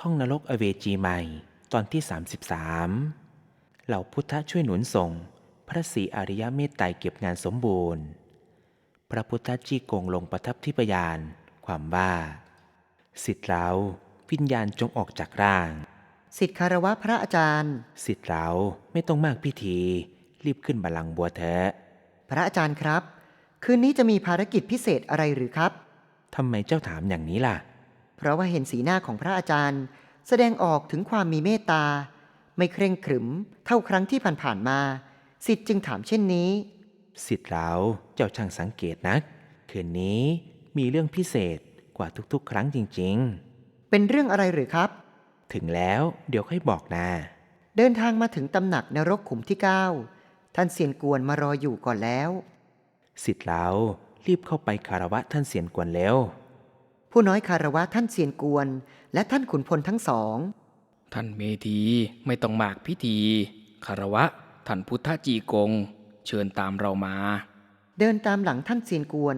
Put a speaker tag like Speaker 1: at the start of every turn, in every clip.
Speaker 1: ท่องนรกอเวจีใหม่ตอนที่ 33 เหล่าพุทธช่วยหนุนส่ง พระศรีอริยเมตไตรเก็บงานสมบูรณ์ พระพุทธจีกงลงประทับที่ปยาน ความว่าสิทธิ์เราวิญญาณจงออกจากร่าง
Speaker 2: สิทธิคารวะพระอาจารย์
Speaker 1: สิทธิ์เราไม่ต้องมากพิธี รีบขึ้นบัลลังก์บัวเถอะ
Speaker 2: พระอาจารย์ครับ คืนนี้จะมีภารกิจพิเศษอะไรหรือครับ
Speaker 1: ทำไมเจ้าถามอย่างนี้ล่ะ
Speaker 2: เพราะว่าเห็นสีหน้าของพระอาจารย์ แสดงออกถึงความมีเมตตา ไม่เคร่งขรึมเท่าครั้งที่ผ่านๆมาสิทธิ์จึงถามเช่นนี้
Speaker 1: สิทธิ์เราเจ้าช่างสังเกตนัก คืนนี้มีเรื่องพิเศษกว่าทุกๆ ครั้งจริง
Speaker 2: เป็นเรื่องอะไรหรือครับ
Speaker 1: ๆถึงแล้วเดี๋ยวค่อยบอกนะ
Speaker 2: เดินทางมาถึงตำหนักนรกขุมที่ 9 ท่านเซียนกวนมารออยู่ก่อนแล้ว
Speaker 1: สิทธิ์เรารีบเข้าไปคารวะท่านเสียนกวนเร็ว
Speaker 2: ผู้น้อยคารวะท่านเซียนกวน และท่านขุนพลทั้งสอง
Speaker 3: ท่านเมธีไม่ต้องมากพิธีคารวะ ท่านพุทธจีกง เชิญตามเรามา
Speaker 2: เดินตามหลังท่านเซียนกวน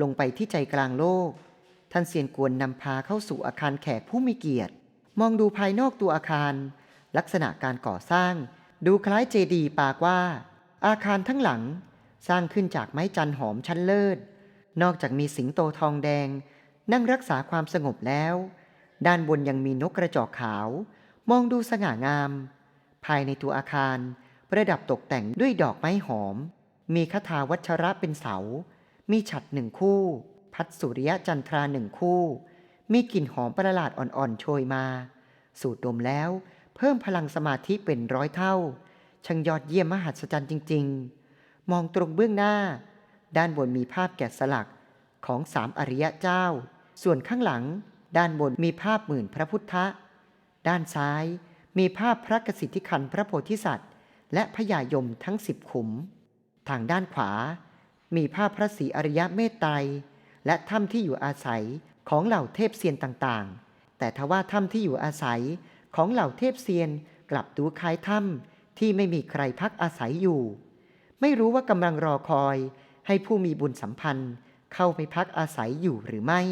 Speaker 2: ลงไปที่ใจกลางโลก ท่านเซียนกวนนำพาเข้าสู่อาคารแขกผู้มีเกียรติ มองดูภายนอกตัวอาคาร ลักษณะการก่อสร้าง ดูคล้ายเจดีย์ปากว่า อาคารทั้งหลัง สร้างขึ้นจากไม้จันหอมชั้นเลิศ นอกจากมีสิงโตทองแดง นั่งรักษาความสงบแล้ว ด้านบนยังมีนกกระจอกขาว มองดูสง่างาม ภายในตัวอาคาร ประดับตกแต่งด้วยดอกไม้หอม มีคาถาวัชระเป็นเสา มีฉัดหนึ่งคู่ พัดสุริยจันทราหนึ่งคู่ มีกลิ่นหอมประหลาดอ่อนๆโชยมา สูดดมแล้ว เพิ่มพลังสมาธิเป็นร้อยเท่าช่างยอดเยี่ยมมหัศจรรย์จริง ๆ มองตรงเบื้องหน้า ด้านบนมีภาพแกะสลักของสามอริยะเจ้า ส่วนข้างหลัง ด้านบนมีภาพหมื่นพระพุทธะ ด้านซ้ายมีภาพพระกสิทธิคันพระโพธิสัตว์ และพญายมทั้งสิบขุม ทางด้านขวา มีภาพพระศรีอริยะเมตไตร และถ้ำที่อยู่อาศัยของเหล่าเทพเซียนต่างๆ แต่ทว่าถ้ำที่อยู่อาศัยของเหล่าเทพเซียนกลับดูคล้ายถ้ำที่ไม่มีใครพักอาศัยอยู่ ไม่รู้ว่ากำลังรอคอยให้ผู้มีบุญสัมพันธ์เข้าไปพักอาศัยอยู่หรือไม่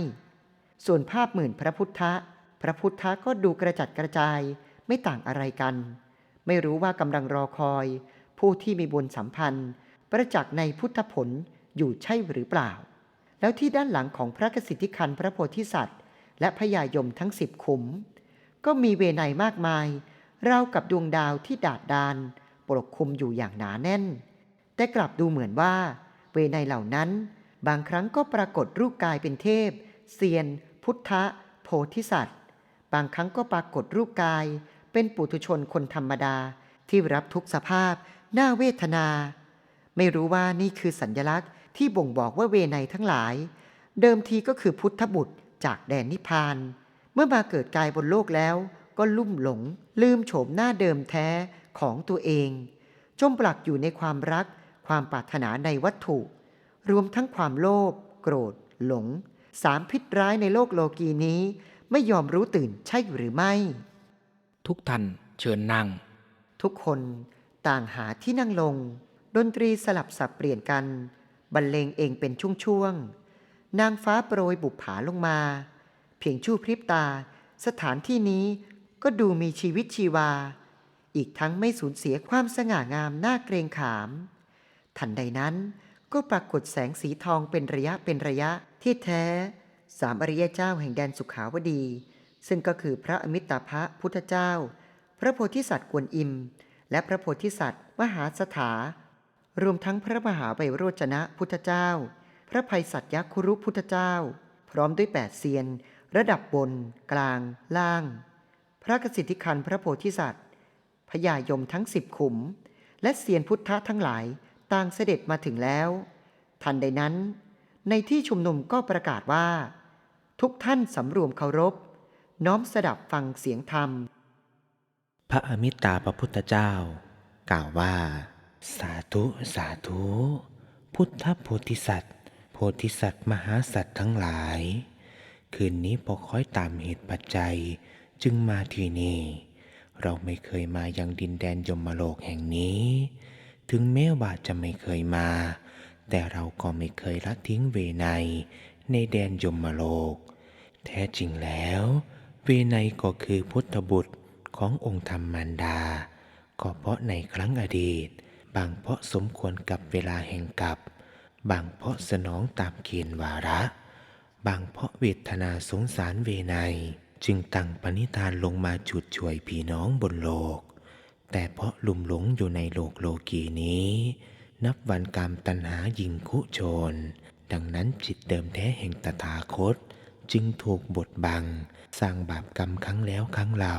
Speaker 2: ส่วนภาพหมื่นพระพุทธะ พระพุทธะก็ดูกระจัดกระจายไม่ต่างอะไรกัน ไม่รู้ว่ากำลังรอคอย ผู้ที่มีบุญสัมพันธ์ ประจักษ์ในพุทธผลอยู่ใช่หรือเปล่า แล้วที่ด้านหลังของพระกสิทธิคันพระโพธิสัตว์ และพญายมทั้งสิบขุม ก็มีเวไนยมากมายราวกับดวงดาวที่ดาดดานปกคลุมอยู่อย่างหนาแน่น แต่กลับดูเหมือนว่า เวไนเหล่านั้น บางครั้งก็ปรากฏรูปกายเป็นเทพ เซียน พุทธะโพธิสัตว์ บางครั้งก็ปรากฏรูปกาย เป็นปุถุชนคนธรรมดาที่รับทุกสภาพหน่าเวทนา ไม่รู้ว่านี่คือสัญญลักษณ์ที่บ่งบอกว่าเวไนทั้งหลาย เดิมทีก็คือพุทธบุตรจากแดนนิพพาน เมื่อมาเกิดกายบนโลกแล้ว ก็ลุ่มหลง ลืมโฉมหน้าเดิมแท้ของตัวเอง จมปลักอยู่ในความรัก ความปรารถนาในวัตถุ รวมทั้งความโลภโกรธ หลง สามพิษร้ายในโลกโลกีนี้ ไม่ยอมรู้ตื่นใช่หรือไม่
Speaker 3: ทุกท่านเชิญนั่ง
Speaker 2: ทุกคนต่างหาที่นั่งลง ดนตรีสลับสับเปลี่ยนกัน บรรเลงเองเป็นช่วงๆ นางฟ้าโปรยบุปผาลงมา เพียงชั่วพริบตา สถานที่นี้ก็ดูมีชีวิตชีวา อีกทั้งไม่สูญเสียความสง่างามน่าเกรงขาม ทันใดนั้นก็ปรากฏแสงสีทองเป็นระยะเป็นระยะ ที่แท้สามอริยเจ้าแห่งแดนสุขาวดี ซึ่งก็คือพระอมิตาภะพุทธเจ้า พระโพธิสัตว์กวนอิม และพระโพธิสัตว์มหาสถา รวมทั้งพระมหาไบโรจนะพุทธเจ้า พระภัยสัตยคุรุพุทธเจ้า พร้อมด้วยแปดเซียน ระดับบน กลาง ล่าง พระกสิทธิคันพระโพธิสัตว์พญายมทั้งสิบขุม และเซียนพุทธะทั้งหลายต่างเสด็จมาถึงแล้ว ทันใดนั้น ในที่ชุมนุมก็ประกาศว่า ทุกท่านสำรวมเคารพ น้อมสดับฟังเสียงธรรม
Speaker 1: พระอมิตาพระพุทธเจ้า กล่าวว่า สาธุสาธุ พุทธโพธิสัตว์ โพธิสัตว์มหาสัตว์ทั้งหลาย คืนนี้พอคอยตามเหตุปัจจัยจึงมาที่นี่ เราไม่เคยมายังดินแดนยมโลกแห่งนี้ ถึงแม้ว่าจะไม่เคยมา แต่เราก็ไม่เคยละทิ้งเวไนในแดนยมโลก แท้จริงแล้ว เวไนก็คือพุทธบุตรขององค์ธรรมมารดา ก็เพราะในครั้งอดีต บางเพราะสมควรกับเวลาแห่งกับ บางเพราะสนองตามเกณฑ์วาระ บางเพราะเวทนาสงสารเวไนจึงตั้งปณิธานลงมาจุดช่วยพี่น้องบนโลก แต่เพราะหลุ่มหลงอยู่ในโลกโลกีนี้ นับวันกรรมตัณหายิงคุโชน ดังนั้นจิตเดิมแท้แห่งตถาคต จึงถูกบดบัง สร้างบาปกรรมครั้งแล้วครั้งเล่า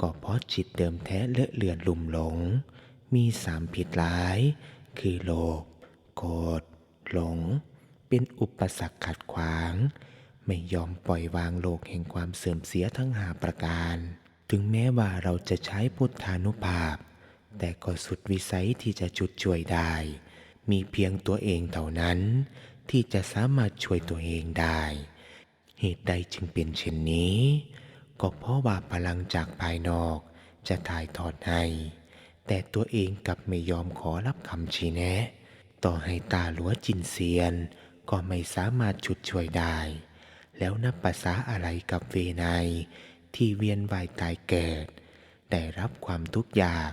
Speaker 1: ก็เพราะจิตเดิมแท้เลอะเลือนหลุ่มหลง มีสามผิดร้าย คือโลภโกรธหลง เป็นอุปสรรคขัดขวาง ไม่ยอมปล่อยวางโลกแห่งความเสื่อมเสียทั้งหาประการ ถึงแม้ว่าเราจะใช้พุทธานุภาพ แต่ก็สุดวิสัยที่จะจุดช่วยได้ มีเพียงตัวเองเท่านั้น ที่จะสามารถช่วยตัวเองได้ เหตุใดจึงเป็นเช่นนี้ ก็เพราะว่าพลังจากภายนอกจะถ่ายทอดให้ แต่ตัวเองกลับไม่ยอมขอรับคำชี้แนะ ต่อให้ตาหลัวจินเซียน ก็ไม่สามารถฉุดช่วยได้ แล้วนับภาษาอะไรกับเวไนที่เวียนว่ายตายเกิด ได้รับความทุกข์ยาก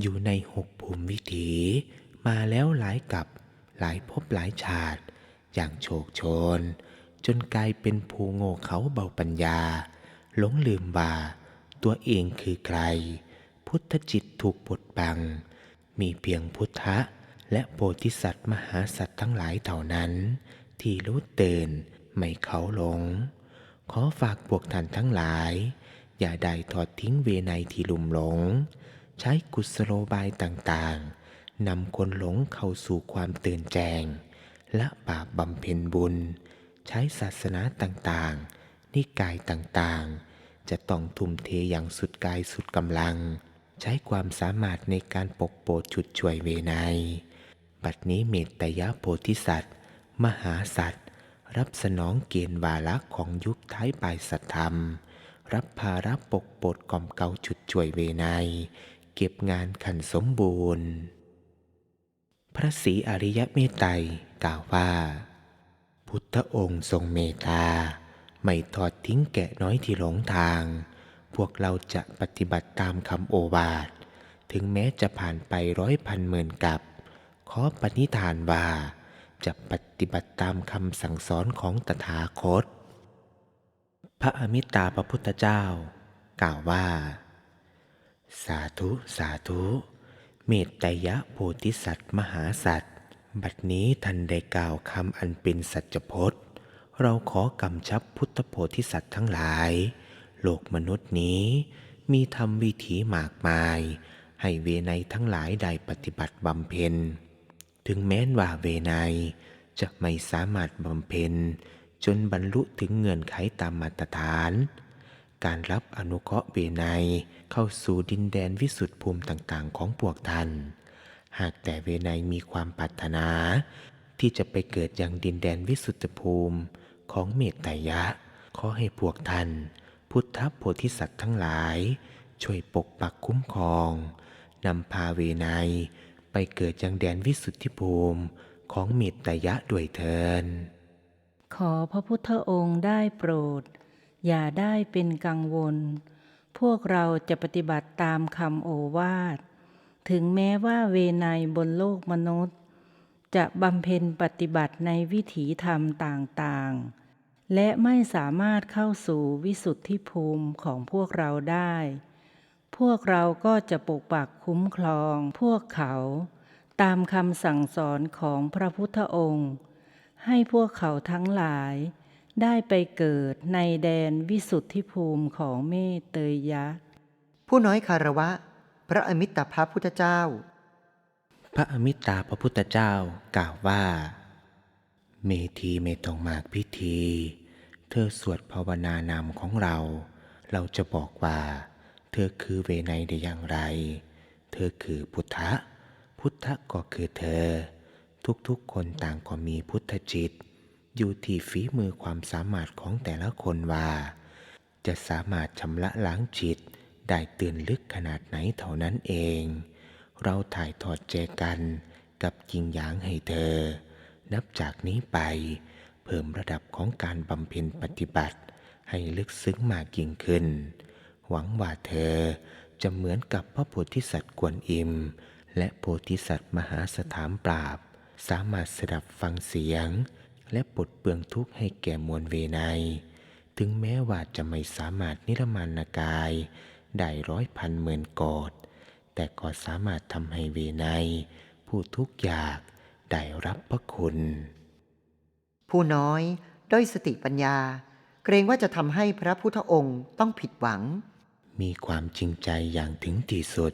Speaker 1: อยู่ในหกภูมิวิถีมาแล้วหลายกับหลายภพหลายชาติ อย่างโชคโชน จนกลายเป็นภูโง่เขาเบาปัญญา หลงลืมว่า ตัวเองคือใคร พุทธจิตถูกบดบัง มีเพียงพุทธะ และโพธิสัตว์มหาสัตว์ทั้งหลายเท่านั้น ที่รู้ตื่นไม่เขาหลง ขอฝากพวกท่านทั้งหลาย อย่าได้ทอดทิ้งเวไนที่ลุ่มหลง ใช้กุศโลบายต่างๆ นำคนหลงเข้าสู่ความตื่นแจง และบาปบำเพ็ญบุญ ใช้ศาสนาต่างๆ นิกายต่างๆ จะต้องทุ่มเทอย่างสุดกายสุดกำลัง ใช้ความสามารถในการปกโปดจุดช่วยเวไนยบัดนี้เมตตยโพธิสัตว์ มหาสัตว์ รับสนองเกณฑ์วาระของยุคท้ายปลายสัตธรรม รับภาระปกโปดกล่อมเกาจุดช่วยเวไนย เก็บงานขันสมบูรณ์ พระศรีอริยเมตไตรกล่าวว่า พุทธองค์ทรงเมตตา ไม่ทอดทิ้งแกะน้อยที่หลงทาง พวกเราจะปฏิบัติตามคำโอวาท ถึงแม้จะผ่านไปร้อยพันหมื่นกับ ขอปณิธานว่า จะปฏิบัติตามคำสั่งสอนของตถาคต พระอมิตาพระพุทธเจ้า กล่าวว่า สาธุ สาธุ เมตตยะโพธิสัตว์มหาสัตว์ บัดนี้ท่านได้กล่าวคำอันเป็นสัจพจน์ เราขอกำชับพุทธโพธิสัตว์ทั้งหลาย โลกมนุษย์นี้ มีธรรมวิถีมากมาย ให้เวไนทั้งหลายได้ปฏิบัติบำเพ็ญ ถึงแม้นว่าเวไนจะไม่สามารถบำเพ็ญจนบรรลุถึงเงื่อนไขตามมาตรฐาน การรับอนุเคราะห์เวไนเข้าสู่ดินแดนวิสุทธิภูมิต่างๆ ของพวกท่าน หากแต่เวไนมีความปรารถนา ที่จะไปเกิดยังดินแดนวิสุทธิภูมิของเมตไตยะ ขอให้พวกท่าน พุทธโพธิสัตว์ทั้งหลาย ช่วยปกปักคุ้มครองนำพาเวไนไปเกิดยังแดนวิสุทธิภูมิของเมตไตยะด้วยเทิน
Speaker 4: ขอพระพุทธองค์ได้โปรด อย่าได้เป็นกังวล พวกเราจะปฏิบัติตามคำโอวาท ถึงแม้ว่าเวไนยบนโลกมนุษย์ จะบำเพ็ญปฏิบัติในวิถีธรรมต่างๆ และไม่สามารถเข้าสู่วิสุทธิภูมิของพวกเราได้ พวกเราก็จะปกปักคุ้มครองพวกเขา ตามคำสั่งสอนของพระพุทธองค์ ให้พวกเขาทั้งหลาย ได้ไปเกิดในแดนวิสุทธิภูมิของเมตเตยยะ
Speaker 2: ผู้น้อยคารวะ พระอมิตรภพุทธเจ้า
Speaker 1: พระอมิตาพระพุทธเจ้ากล่าวว่า เมธีไม่ต้องมากพิธี เธอสวดภาวนานามของเรา เราจะบอกว่า เธอคือเวไนยได้อย่างไร เธอคือพุทธะ พุทธะก็คือเธอ ทุกๆคนต่างก็มีพุทธจิต อยู่ที่ฝีมือความสามารถของแต่ละคนว่า จะสามารถชำระล้างจิตได้ตื่นลึกขนาดไหนเท่านั้นเอง เราถ่ายทอดแจกันกับยิงหยางให้เธอ นับจากนี้ไป เพิ่มระดับของการบำเพ็ญปฏิบัติ ให้ลึกซึ้งมากยิ่งขึ้น หวังว่าเธอจะเหมือนกับพระโพธิสัตว์กวนอิม และโพธิสัตว์มหาสถามปราบ สามารถสดับฟังเสียง และปลดเปลืองทุกข์ให้แก่มวลเวไนยถึงแม้ว่าจะไม่สามารถนิรมานกาย ได้ร้อยพันหมื่นโกดแต่ก็สามารถทำให้เวไนยผู้ทุกข์ยากได้รับพระคุณ
Speaker 2: ผู้น้อยด้อยสติปัญญา เกรงว่าจะทำให้พระพุทธองค์ต้องผิดหวัง
Speaker 1: มีความจริงใจอย่างถึงที่สุด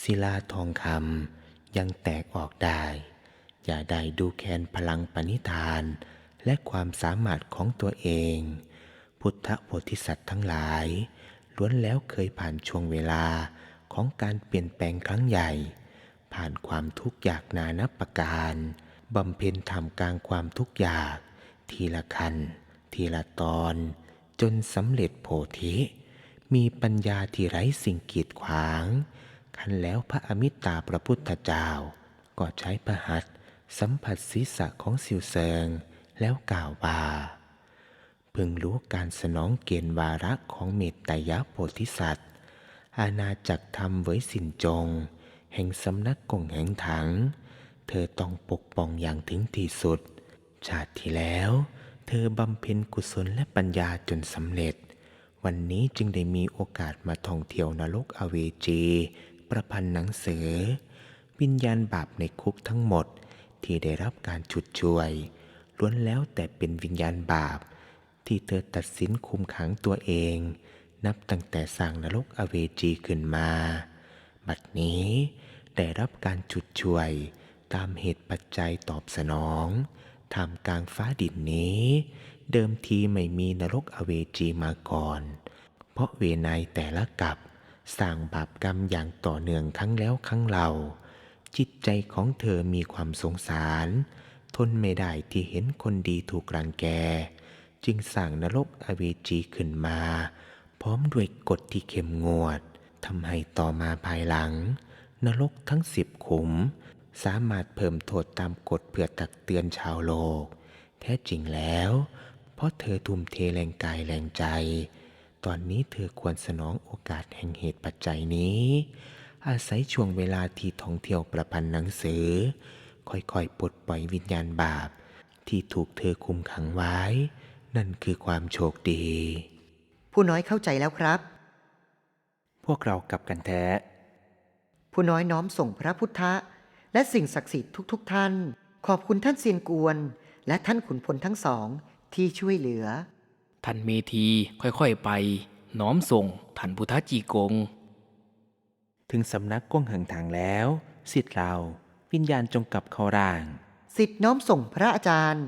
Speaker 1: ศิลาทองคำยังแตกออกได้ อย่าได้ดูแคลนพลังปณิธาน และความสามารถของตัวเอง พุทธโพธิสัตว์ทั้งหลาย ล้วนแล้วเคยผ่านช่วงเวลาของการเปลี่ยนแปลงครั้งใหญ่ ผ่านความทุกข์ยากนานับประการบำเพ็ญทำกลางความทุกข์ยาก ทีละขั้นทีละตอน จนสำเร็จโพธิ มีปัญญาที่ไร้สิ่งกีดขวาง คันแล้วพระอมิตาพระพุทธเจ้า ก็ใช้พระหัตถ์ สัมผัสศีรษะของสิวเซงแล้วกล่าวว่าพึงรู้การสนองเกณฑ์วาระของเมตตายโพธิสัตว์ อาณาจักรธรรมไว้สินจง แห่งสำนักกงแห่งถัง เธอต้องปกป้องอย่างถึงที่สุด ชาติที่แล้ว เธอบำเพ็ญกุศลและปัญญาจนสำเร็จ วันนี้จึงได้มีโอกาสมาท่องเที่ยวนรกอเวจี ประพันธ์หนังสือ วิญญาณบาปในคุกทั้งหมด ที่ได้รับการฉุดช่วย ล้วนแล้วแต่เป็นวิญญาณบาป ที่เธอตัดสินคุมขังตัวเอง นับตั้งแต่สร้างนรกอเวจีขึ้นมา บัดนี้ได้รับการฉุดช่วย ตามเหตุปัจจัยตอบสนองท่ามกลางฟ้าดินนี้ เดิมทีไม่มีนรกอเวจีมาก่อน เพราะเวไนยแต่ละกับสร้างบาปกรรมอย่างต่อเนื่องครั้งแล้วครั้งเล่า จิตใจของเธอมีความสงสาร ทนไม่ได้ที่เห็นคนดีถูกรังแก จึงสร้างนรกอเวจีขึ้นมา พร้อมด้วยกฎที่เข้มงวดทำให้ต่อมาภายหลัง นรกทั้งสิบขุม สามารถเพิ่มโทษตามกฎเพื่อตักเตือนชาวโลก แท้จริงแล้ว เพราะเธอทุ่มเทแรงกายแรงใจ ตอนนี้เธอควรสนองโอกาสแห่งเหตุปัจจัยนี้ อาศัยช่วงเวลาที่ท่องเที่ยวประพันธ์หนังสือ ค่อยๆปลดปล่อยวิญญาณบาป ที่ถูกเธอคุมขังไว้ นั่นคือความโชคดี
Speaker 2: ผู้น้อยเข้าใจแล้วครับ
Speaker 1: พวกเรากลับกันแท้
Speaker 2: ผู้น้อยน้อมส่งพระพุทธและสิ่งศักดิ์สิทธิ์ทุกๆทท่าน ขอบคุณท่านเซียนกวน และท่านขุนพลทั้งสองที่ช่วยเหลือ
Speaker 3: ท่านเมธีค่อยๆไป น้อมส่งท่านพุทธจีกง
Speaker 1: ถึงสำนักก้งหังทางแล้ว สิทธิ์เรา วิญญาณจงกลับเข้าร่าง
Speaker 2: สิทธิ์น้อมส่งพระอาจารย์